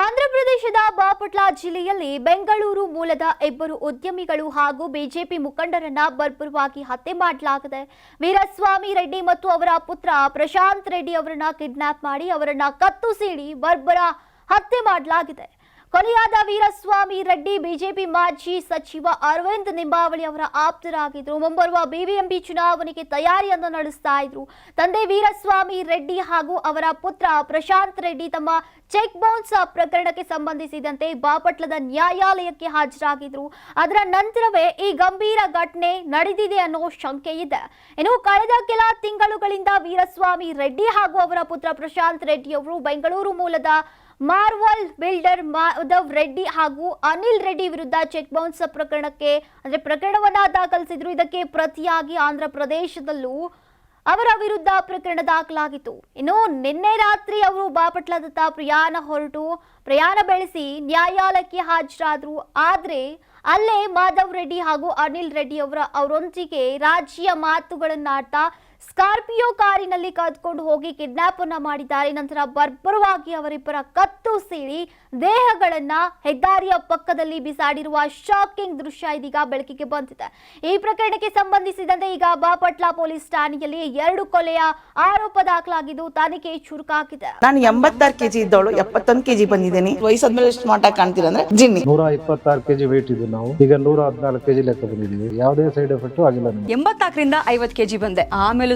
ಆಂಧ್ರಪ್ರದೇಶದ ಬಾಪಟ್ಲಾ ಜಿಲ್ಲೆಯಲ್ಲಿ ಬೆಂಗಳೂರು ಮೂಲದ ಇಬ್ಬರು ಉದ್ಯಮಿಗಳು ಹಾಗೂ ಬಿಜೆಪಿ ಮುಖಂಡರನ್ನ ಬರ್ಬರವಾಗಿ ಹತ್ಯೆ ಮಾಡಲಾಗಿದೆ. ವೀರಸ್ವಾಮಿ ರೆಡ್ಡಿ ಮತ್ತು ಅವರ ಪುತ್ರ ಪ್ರಶಾಂತ್ ರೆಡ್ಡಿ ಅವರನ್ನ ಕಿಡ್ನಾಪ್ ಮಾಡಿ ಅವರನ್ನ ಕತ್ತು ಸೀಳಿ ಬರ್ಬರ ಹತ್ಯೆ ಮಾಡಲಾಗಿದೆ. ಕೊಲೆಯಾದ ವೀರಸ್ವಾಮಿ ರೆಡ್ಡಿ, ಬಿಜೆಪಿ ಮಾಜಿ ಸಚಿವ ಅರವಿಂದ್ ನಿಂಬಾವಳಿ ಅವರ ಆಪ್ತರಾಗಿದ್ರು. ಮುಂಬರುವ ಬಿಬಿಎಂಪಿ ಚುನಾವಣೆಗೆ ತಯಾರಿಯನ್ನು ನಡೆಸ್ತಾ ಇದ್ರು. ತಂದೆ ವೀರಸ್ವಾಮಿ ರೆಡ್ಡಿ ಹಾಗೂ ಅವರ ಪುತ್ರ ಪ್ರಶಾಂತ್ ರೆಡ್ಡಿ ತಮ್ಮ ಚೆಕ್ ಬೌನ್ಸ್ ಪ್ರಕರಣಕ್ಕೆ ಸಂಬಂಧಿಸಿದಂತೆ ಬಾಪಟ್ಲದ ನ್ಯಾಯಾಲಯಕ್ಕೆ ಹಾಜರಾಗಿದ್ರು. ಅದರ ನಂತರವೇ ಈ ಗಂಭೀರ ಘಟನೆ ನಡೆದಿದೆ ಅನ್ನೋ ಶಂಕೆ ಇದೆ. ಇನ್ನು ಕಳೆದ ಕೆಲ ತಿಂಗಳುಗಳಿಂದ ವೀರಸ್ವಾಮಿ ರೆಡ್ಡಿ ಹಾಗೂ ಅವರ ಪುತ್ರ ಪ್ರಶಾಂತ್ ರೆಡ್ಡಿ ಅವರು ಬೆಂಗಳೂರು ಮೂಲದ ಮಾರ್ವಲ್ ಬಿಲ್ಡರ್ ಮಾಧವ್ ರೆಡ್ಡಿ ಹಾಗೂ ಅನಿಲ್ ರೆಡ್ಡಿ ವಿರುದ್ಧ ಚೆಕ್ ಬೌನ್ಸ್ ಪ್ರಕರಣಕ್ಕೆ, ಅಂದ್ರೆ ಪ್ರಕರಣವನ್ನ ದಾಖಲಿಸಿದ್ರು. ಇದಕ್ಕೆ ಪ್ರತಿಯಾಗಿ ಆಂಧ್ರ ಪ್ರದೇಶದಲ್ಲೂ ಅವರ ವಿರುದ್ಧ ಪ್ರಕರಣ ದಾಖಲಾಗಿತ್ತು. ಇನ್ನು ನಿನ್ನೆ ರಾತ್ರಿ ಅವರು ಬಾಪಟ್ಲದತ್ತ ಪ್ರಯಾಣ ಹೊರಟು. ಪ್ರಯಾಣ ಬೆಳೆಸಿ ನ್ಯಾಯಾಲಯಕ್ಕೆ ಹಾಜರಾದ್ರು. ಆದ್ರೆ ಅಲ್ಲೇ ಮಾಧವ್ ರೆಡ್ಡಿ ಹಾಗೂ ಅನಿಲ್ ರೆಡ್ಡಿ ಅವರ ಅವರೊಂದಿಗೆ ರಾಜ್ಯ ಮಾತುಗಳನ್ನಾಡ್ತಾ ಸ್ಕಾರ್ಪಿಯೋ ಕಾರಿನಲ್ಲಿ ಕದ್ಕೊಂಡು ಹೋಗಿ ಕಿಡ್ನಾಪ್ ಅನ್ನ ಮಾಡಿದ್ದಾರೆ. ನಂತರ ಬರ್ಬರವಾಗಿ ಅವರಿಬ್ಬರ ಕತ್ತು ಸೀಳಿ ದೇಹಗಳನ್ನ ಹೆದ್ದಾರಿಯ ಪಕ್ಕದಲ್ಲಿ ಬಿಸಾಡಿರುವ ಶಾಕಿಂಗ್ ದೃಶ್ಯ ಇದೀಗ ಬೆಳಕಿಗೆ ಬಂದಿದೆ. ಈ ಪ್ರಕರಣಕ್ಕೆ ಸಂಬಂಧಿಸಿದಂತೆ ಈಗ ಬಾಪಟ್ಲಾ ಪೊಲೀಸ್ ಠಾಣೆಯಲ್ಲಿ ಎರಡು ಕೊಲೆಯ ಆರೋಪ ದಾಖಲಾಗಿದ್ದು ತನಿಖೆ ಚುರುಕಾಗಿದೆ. ನಾನು ಎಂಬತ್ತಾರು ಕೆಜಿ ಇದ್ದವಳು ಎಪ್ಪತ್ತೊಂದು ಕೆಜಿ ಬಂದಿದ್ದೇನೆ. ವಯಸ್ಸಾದ್ಮೇಲೆ ಸ್ಮಾರ್ಟ್ ಆಗಿ ಕಾಣ್ತೀರ ಅಂದ್ರೆ ಜಿನ್ನಿ. ನೂರ ಇಪ್ಪತ್ತಾರು ಕೆಜಿ ವೇಟ್ ಇದ್ದು ನಾವು. ಈಗ ನೂರ ಹದಿನಾಲ್ಕು ಕೆಜಿ ಲೆಕ್ಕ ಬಂದಿದ್ದೀವಿ. ಯಾವುದೇ ಸೈಡ್ ಎಫೆಕ್ಟ್ ಆಗಿಲ್ಲ ಎಂಬತ್ನಾಲ್ಕರಿಂದ ಐವತ್ ಕೆಜಿ ಬಂದೆ. ಆಮೇಲೂ